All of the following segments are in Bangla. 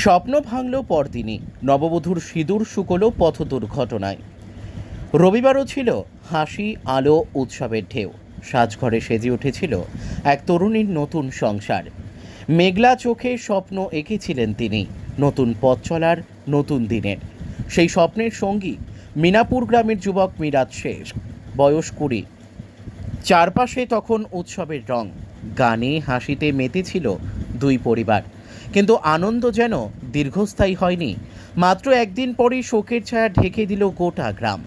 স্বপ্ন ভাঙল পরদিনই নববধূর সিঁদুর শুকলো পথ দুর্ঘটনায় রবিবারও ছিল হাসি, আলো, উৎসবের ঢেউ। সাজঘরে সেজে উঠেছিল এক তরুণীর নতুন সংসার। মেঘলা চোখে স্বপ্ন এঁকেছিলেন তিনি, নতুন পথ চলার, নতুন দিনের। সেই স্বপ্নের সঙ্গী মিনাপুর গ্রামের যুবক মিরাজ শেষ বয়স কুড়ি। চারপাশে তখন উৎসবের রং। গানে, হাসিতে মেতেছিল দুই পরিবার। কিন্তু আনন্দ যেন দীর্ঘস্থায়ী হয়নি। মাত্র একদিন পরই শোকের ছায়া ঢেকে দিল গোটা গ্রাম।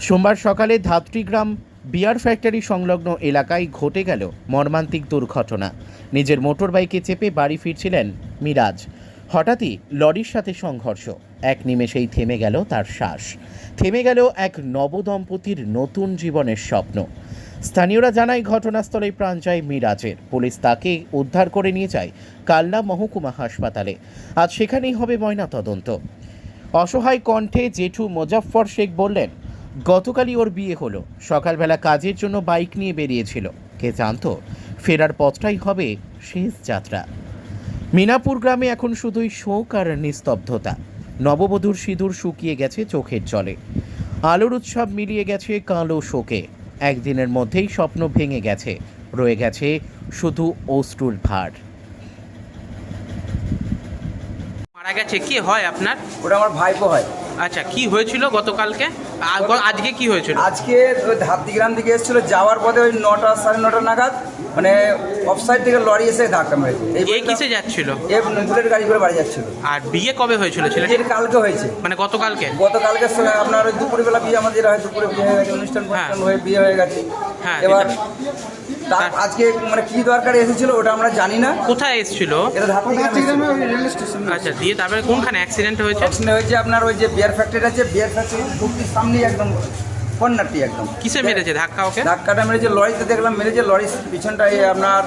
সোমবার সকালে ধাত্রীগ্রাম বিয়ার ফ্যাক্টরি সংলগ্ন এলাকায় ঘটে গেল মর্মান্তিক দুর্ঘটনা। নিজের মোটর বাইকে চেপে বাড়ি ফিরছিলেন মিরাজ। হঠাৎই লরির সাথে সংঘর্ষ। এক নিমেষেই থেমে গেল তার শ্বাস। থেমে গেল এক নবদম্পতির নতুন জীবনের স্বপ্ন। স্থানীয়রা জানায় ঘটনাস্থলে প্রাণ যায় মিরাজের। পুলিশ তাকে উদ্ধার করে নিয়ে যায় কাল্লা মহকুমা হাসপাতালে। আজ সেখানেই হবে ময়নাতদন্ত। অসহায় কণ্ঠে জেঠু মোজাফফর শেখ বললেন, গতকালই ওর বিয়ে হলো। সকালবেলা কাজের জন্য বাইক নিয়ে বেরিয়েছিল। কে জানতো, ফেরার পথটাই হবে শেষ যাত্রা। মিনাপুর গ্রামে এখন শুধুই শোক আর নিস্তব্ধতা। নববধূর সিঁদুর শুকিয়ে গেছে চোখের জলে। আলোর উৎসব মিলিয়ে গেছে কালো শোকে। একদিনের মধ্যেই স্বপ্ন ভেঙে গেছে। রয়ে গেছে শুধু অশ্রুর ভার। মারা গেছে। কি হয় আপনার? ওটা আমার ভাইপো হয়। আচ্ছা কি হয়েছিল গতকালকে? আজকে কি হয়েছিল? আজকে হাতিগ্রাম থেকে এসেছিল যাওয়ার পথে ওই নটা সাড়ে নটা নাগাদ মানে অফসাইড থেকে লরি এসে ধাক্কা মেরেছে। এই কিসে যাচ্ছিল? এ বুলেট গাড়ি করে বাড়ি যাচ্ছিল। আর বিয়ে কবে হয়েছিল ছেলেটি? কালকে হয়েছে। মানে গতকালকে? গতকালকে আপনার ওই দুপুরবেলা বিয়ে আমাদের হয় দুপুরে বিয়ে হয়ে গেছে অনুষ্ঠান হ্যাঁ। হয়ে বিয়ে হয়ে গেছে। হ্যাঁ, এবার তার আজকে মানে কি দরকার এসেছিল ওটা আমরা জানি না। কোথায় এসেছিল? এটা ধাত্রিগ্রামে রেল স্টেশন আচ্ছা দিয়ে তারপরে কোনখানে অ্যাক্সিডেন্ট হয়েছে? অ্যাক্সিডেন্ট হয়েছে আপনার ওই যে বিয়ার ফ্যাক্টরি আছে বিয়ার ফ্যাক্টরি ঢুকতির সামনেই একদম কর্নারটি একদম। কিসে মেরেছে? ধাক্কা ওকে? ধাক্কাটা মেরেছে লরিতে দেখলাম মেরেছে লরির পিছনটা এই আপনার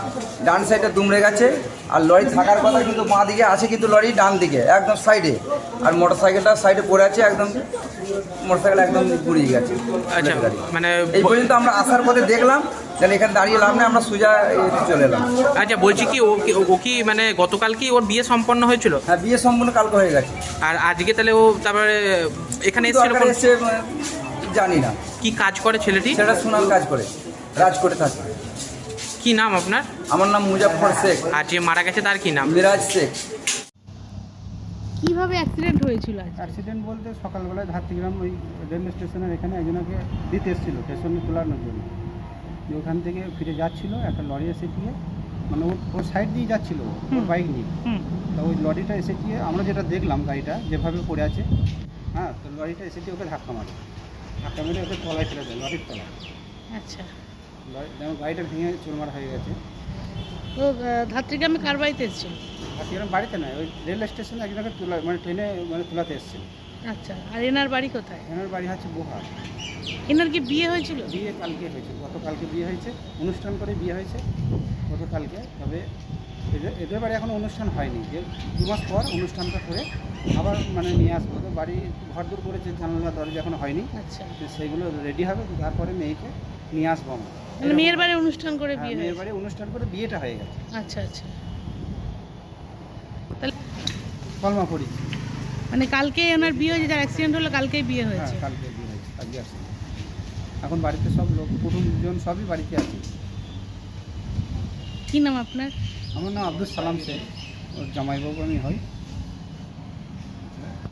ডান সাইডে দুমড়ে গেছে। আর লরি থাকার কথা কিন্তু বাঁ দিকে আছে কিন্তু লরি ডান দিকে একদম সাইডে আর মোটর সাইকেলটা সাইডে পড়ে আছে একদম মোটর সাইকেল একদম গুড়িয়ে গেছে। আচ্ছা মানে এই পর্যন্ত আমরা আসার পথে দেখলাম তাহলে এখানে দাঁড়িয়ে লাভ নেই আমরা সোজা চলে এলাম। আচ্ছা বলছি কি ও কি- ও কি মানে গতকাল কি ওর বিয়ে সম্পন্ন হয়েছিল? হ্যাঁ বিয়ে সম্পূর্ণ কালকে হয়ে গেছে। আর আজকে তাহলে ও তারপরে এখানে এসেছিল কোন- এসে জানি না। কি কাজ করে ছেলেটি? সেটা সোনার কাজ করে রাজ করে থাকে। কি নাম আপনার? আমার নাম মুজাফর শেখ। আর যে মারা গেছে তার কি নাম? মিরাজ শেখ। কীভাবে অ্যাক্সিডেন্ট হয়েছিল আজ অ্যাক্সিডেন্ট বলতে সকালবেলায় ধাত্রীগ্রাম ওই রেল স্টেশনের এখানে একজনকে দিতে এসেছিল স্টেশনে তোলানোর জন্য। যে ওখান থেকে ফিরে যাচ্ছিল একটা লরি এসে দিয়ে মানে ওর ওর সাইড দিয়ে যাচ্ছিল ওর বাইক নিয়ে। তা ওই লরিটা এসে গিয়ে আমরা যেটা দেখলাম গাড়িটা যেভাবে পড়ে আছে হ্যাঁ তো লরিটা এসে দিয়ে ওকে ধাক্কা মারে। ধাক্কা মেরে ওকে তলায় ফেলে দেয় লরির তলায়। আচ্ছা। গাড়িটা ভেঙে চুরমার হয়ে গেছে। তো ধাত্রীগ্রামে কার বাড়িতে এসেছিল ধাত্রীগ্রাম বাড়িতে নয় ওই রেল স্টেশনে একজনকে তোলা মানে ট্রেনে মানে তোলাতে এসেছিল। আচ্ছা আর এনার বাড়ি কোথায়? এনার বাড়ি হচ্ছে বোহার এনার কি বিয়ে হয়েছিল? বিয়ে কালকে হয়েছে গতকালকে বিয়ে হয়েছে অনুষ্ঠান করে বিয়ে হয়েছে গতকালকে তবে এদের বাড়ি এখনও অনুষ্ঠান হয়নি। যে দু মাস পর অনুষ্ঠানটা করে আবার মানে নিয়ে আসব। তো বাড়ি ঘর দূর করেছে জানালা দরজা এখনও হয়নি। আচ্ছা। সেইগুলো রেডি হবে তারপরে মেয়েকে নিয়ে আসব আমরা। মানে মেয়ের বাড়ি অনুষ্ঠান করে হ্যাঁ, বিয়ে মেয়ের বাড়ি অনুষ্ঠান করে বিয়েটা হয়ে গেছে। আচ্ছা আচ্ছা। তাহলে কলমাপুরি। মানে কালকে ওনার বিয়ে হয়েছে যার অ্যাক্সিডেন্ট হলো কালকেই বিয়ে হ্যাঁ হয়েছে। কালকে বিয়ে হয়েছে আজকে আসছে এখন বাড়িতে সব লোক কুটুমজন সবই বাড়িতে আছে। কি নাম আপনার? আমার নাম আব্দুল সালাম শেখ ওর জামাইবাবু আমি হই।